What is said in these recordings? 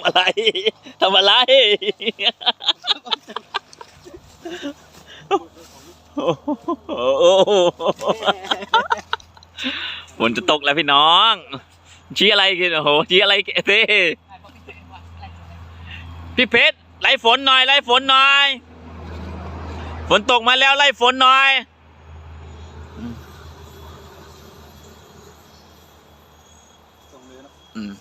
ำอะไรทำอะไรโอ้โหฝนจะตกแล้วพี่น้อง ชี้อะไรกันโอ้โหชี้อะไรกันสิพี่เพชรไล่ฝนหน่อยไล่ฝนหน่อย ฝนตกมาแล้วไล่ฝนหน่อยอืม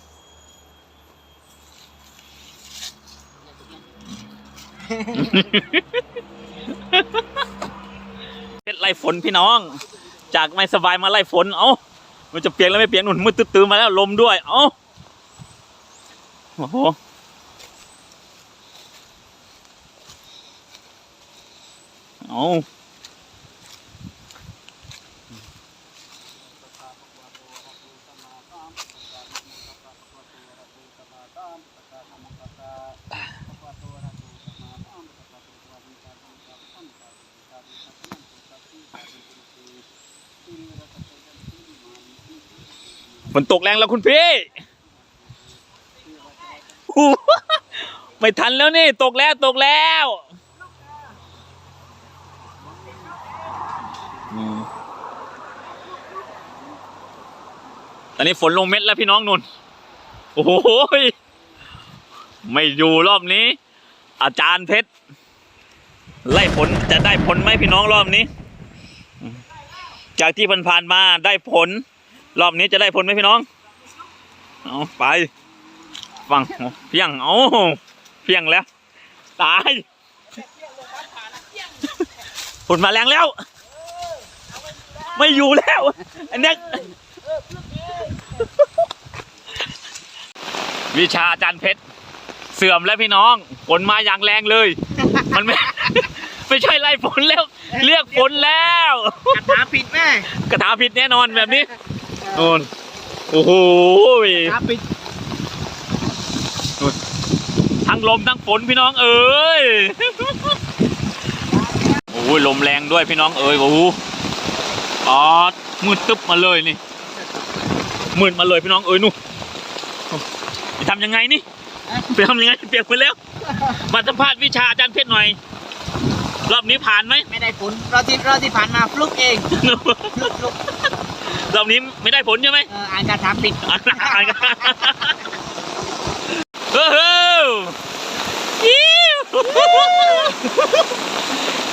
ไล่ฝนพี่น้อง จากไม่สบายมาไล่ฝน เอ้า มันจะเปียกแล้วไม่เปียกหนุนมืดตื้อๆมาแล้วลมด้วย เอ้า โอ้โห เอ้า ฝนตกแรงแล้วคุณพี่ ไม่ทันแล้วนี่ ตกแล้วตกแล้วตอนนี้ฝนลงเม็ดแล้วพี่น้องนุ่น โอ้โหยไม่อยู่รอบนี้ อาจารย์เพชร ไล่ผลจะได้ผลไหมพี่น้องรอบนี้ จากที่ผ่านๆมาได้ผล รอบนี้จะได้ผลไหมพี่น้อง เอาไป ฟังเพียงเอาเพียงแล้ว ตายผลมาแรงแล้ว ไม่อยู่แล้วอันเนี้ยวิชาอาจารย์เพชรเสื่อมแล้วพี่น้องฝนมาอย่างแรงเลย มันไม่ไม่ใช่ไล่ฝนแล้ว เรียกฝนแล้วคาถาผิดแม่กระถาผิดแน่นอนแบบนี้โน่นโอ้โหคาถาผิดทั้งลมทั้งฝนพี่น้องเอ้ยโอ้ยลมแรงด้วยพี่น้องเอ้ยโอ้โหปอดมืดตึ๊บมาเลยนี่มืดมาเลยพี่น้องเอ้ยนู่นจะทำยังไงนี่ไปทำยังไงเปียกไปแล้ว มาสัมภาษณ์วิชาอาจารย์เพชรหน่อย รอบนี้ผ่านไหมไม่ได้ผลเราที่เราที่ผ่านมาฟลุกเองฟลุกฟลุก รอบนี้ไม่ได้ผลใช่ไหมเอออ่านคาถาผิดอ่านอ่านกันเฮ้ยอิ๊ว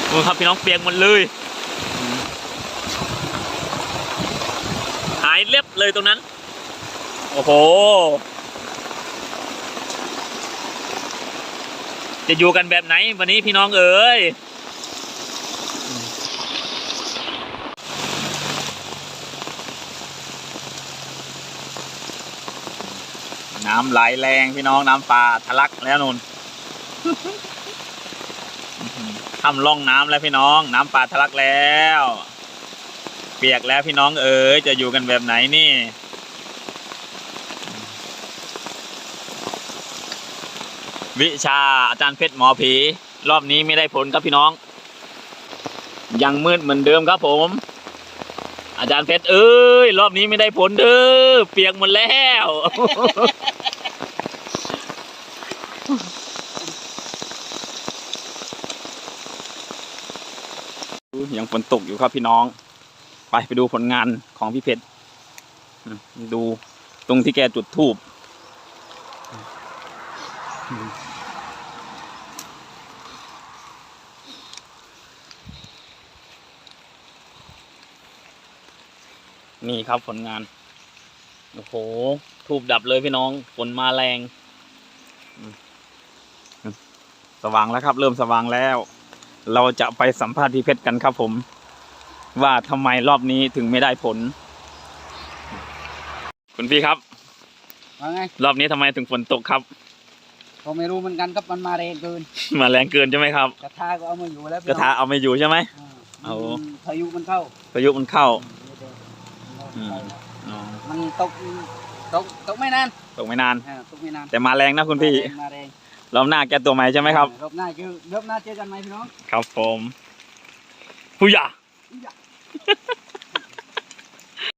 โอ้ครับพี่น้องเปียกหมดเลย หายเล็บเลยตรงนั้น โอ้โห จะอยู่กันแบบไหนวันนี้พี่น้องเอ๋ย น้ำไหลแรงพี่น้องน้ำป่าทะลักแล้วนุ่นทำร่องน้ำแล้วพี่น้อง น้ำป่าทะลักแล้ว เปียกแล้วพี่น้องเอ๋ยจะอยู่กันแบบไหนนี่วิชาอาจารย์เพชรหมอผี รอบนี้ไม่ได้ผลครับพี่น้อง ยังมืดเหมือนเดิมครับผม อาจารย์เพชรเอ้ย รอบนี้ไม่ได้ผลเด้อเปียกหมดแล้ว ยังฝนตกอยู่ครับพี่น้อง ไปไปดูผลงานของพี่เพชรดูตรงที่แกจุดทูบ นี่ครับผลงาน โอ้โห ทูบดับเลยพี่น้อง ฝนมาแรงอืมสว่างแล้วครับ เริ่มสว่างแล้ว เราจะไปสัมภาษณ์พี่เพชรกันครับผม ว่าทำไมรอบนี้ถึงไม่ได้ผล คุณพี่ครับว่าไง รอบนี้ทำไมถึงฝนตกครับก็ไม่รู้เหมือนกันครับมันมาแรงเกิน มาแรงเกินใช่ไหมครับ กระทาก็เอามาอยู่แล้วกระทะเอาไม่อยู่ใช่ไหมอ่าเอามันพายุมันเข้า พายุมันเข้า อืมอ๋อมันตกตกตกไม่นานตกไม่นาน อ่าตกไม่นานแต่มาแรงนะคุณพี่มาแรงมาแรงรอบหน้าแกตัวใหม่ใช่ไหมครับ รอบหน้าเจอรอบหน้าเจอกันไหมพี่น้อง ครับผมผู้ใหญ่